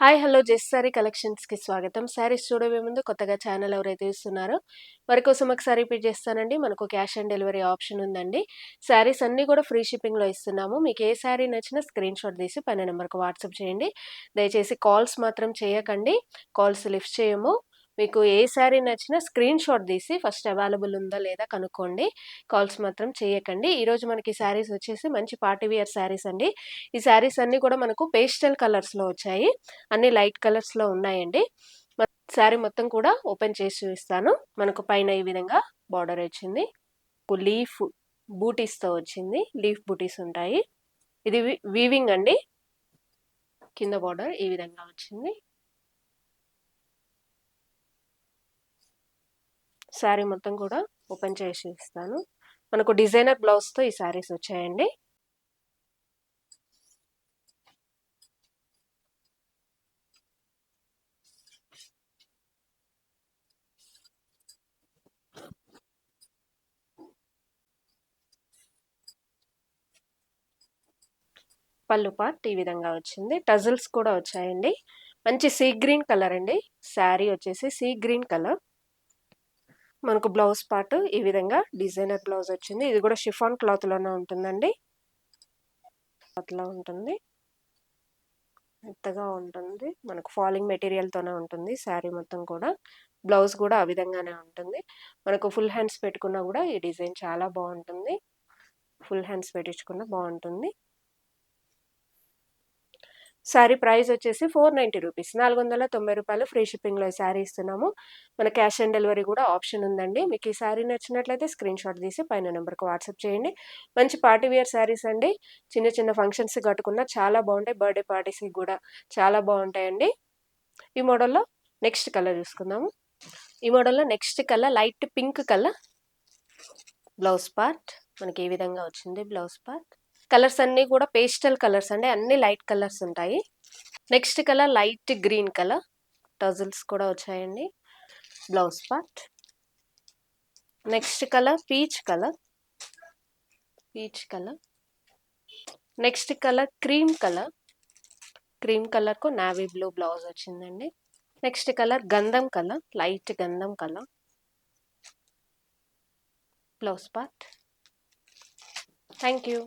Hi hello జెస్ సారీ కలెక్షన్స్కి స్వాగతం. శారీస్ చూడవే ముందు కొత్తగా ఛానల్ ఎవరైతే ఇస్తున్నారో వారి కోసం ఒకసారి రిపీట్ చేస్తానండి. మనకు క్యాష్ ఆన్ డెలివరీ ఆప్షన్ ఉందండి. శారీస్ అన్నీ కూడా ఫ్రీ షిప్పింగ్లో ఇస్తున్నాము. మీకు ఏ శారీ నచ్చినా స్క్రీన్ షాట్ తీసి పైన నెంబర్కి వాట్సాప్ చేయండి. దయచేసి కాల్స్ మాత్రం చేయకండి. కాల్స్ లిఫ్ట్ చేయము. మీకు ఏ శారీ నచ్చినా స్క్రీన్ షాట్ తీసి ఫస్ట్ అవైలబుల్ ఉందా లేదా కనుక్కోండి. కాల్స్ మాత్రం చేయకండి. ఈరోజు మనకి శారీస్ వచ్చేసి మంచి పార్టీ వేర్ శారీస్ అండి. ఈ శారీస్ అన్నీ కూడా మనకు పేస్టల్ కలర్స్లో వచ్చాయి. అన్ని లైట్ కలర్స్లో ఉన్నాయండి. శారీ మొత్తం కూడా ఓపెన్ చేసి చూపిస్తాను. మనకు పైన ఈ విధంగా బార్డర్ వచ్చింది. లీఫ్ బూటీస్తో వచ్చింది. లీఫ్ బూటీస్ ఉంటాయి. ఇది వీవింగ్ అండి. కింద బార్డర్ ఈ విధంగా వచ్చింది. శారీ మొత్తం కూడా ఓపెన్ చేసి ఇస్తాను. మనకు డిజైనర్ బ్లౌజ్తో ఈ శారీస్ వచ్చాయండి. పళ్ళు పార్ట్ ఈ విధంగా వచ్చింది. టజిల్స్ కూడా వచ్చాయండి. మంచి సీ గ్రీన్ కలర్ అండి. శారీ వచ్చేసి సీ గ్రీన్ కలర్. మనకు బ్లౌజ్ పార్ట్ ఈ విధంగా డిజైనర్ బ్లౌజ్ వచ్చింది. ఇది కూడా షిఫాన్ క్లాత్లోనే ఉంటుందండి. క్లాత్లో ఉంటుంది. మెత్తగా ఉంటుంది. మనకు ఫాలింగ్ మెటీరియల్తోనే ఉంటుంది. శారీ మొత్తం కూడా. బ్లౌజ్ కూడా ఆ విధంగానే ఉంటుంది. మనకు ఫుల్ హ్యాండ్స్ పెట్టుకున్నా కూడా ఈ డిజైన్ చాలా బాగుంటుంది. ఫుల్ హ్యాండ్స్ పెట్టించుకున్నా బాగుంటుంది. శారీ ప్రైస్ వచ్చేసి ఫోర్ నైంటీ రూపీస్. నాలుగు వందల తొంభై రూపాయలు ఫ్రీ షిప్పింగ్లో ఈ శారీ ఇస్తున్నాము. మన క్యాష్ ఆన్ డెలివరీ కూడా ఆప్షన్ ఉందండి. మీకు ఈ శారీ నచ్చినట్లయితే స్క్రీన్ షాట్ తీసి పైన నెంబర్కి వాట్సాప్ చేయండి. మంచి పార్టీ వేర్ శారీస్ అండి. చిన్న చిన్న ఫంక్షన్స్ కట్టుకున్న చాలా బాగుంటాయి. బర్త్డే పార్టీస్కి కూడా చాలా బాగుంటాయండి. ఈ మోడల్లో నెక్స్ట్ కలర్ చూసుకుందాము. ఈ మోడల్లో next colour light pink colour. Blouse part. మనకి ఏ విధంగా వచ్చింది బ్లౌజ్ పార్ట్? కలర్స్ అన్నీ కూడా పేస్టల్ కలర్స్ అండి. అన్ని లైట్ కలర్స్ ఉంటాయి. Next colour light green colour. Tassels కూడా వచ్చాయండి. Blouse part. Next colour peach colour. Peach colour. Next colour cream colour. Cream కలర్కు navy blue blouse వచ్చిందండి. నెక్స్ట్ కలర్ గంధం colour. Light గంధం colour. Blouse part. Thank you.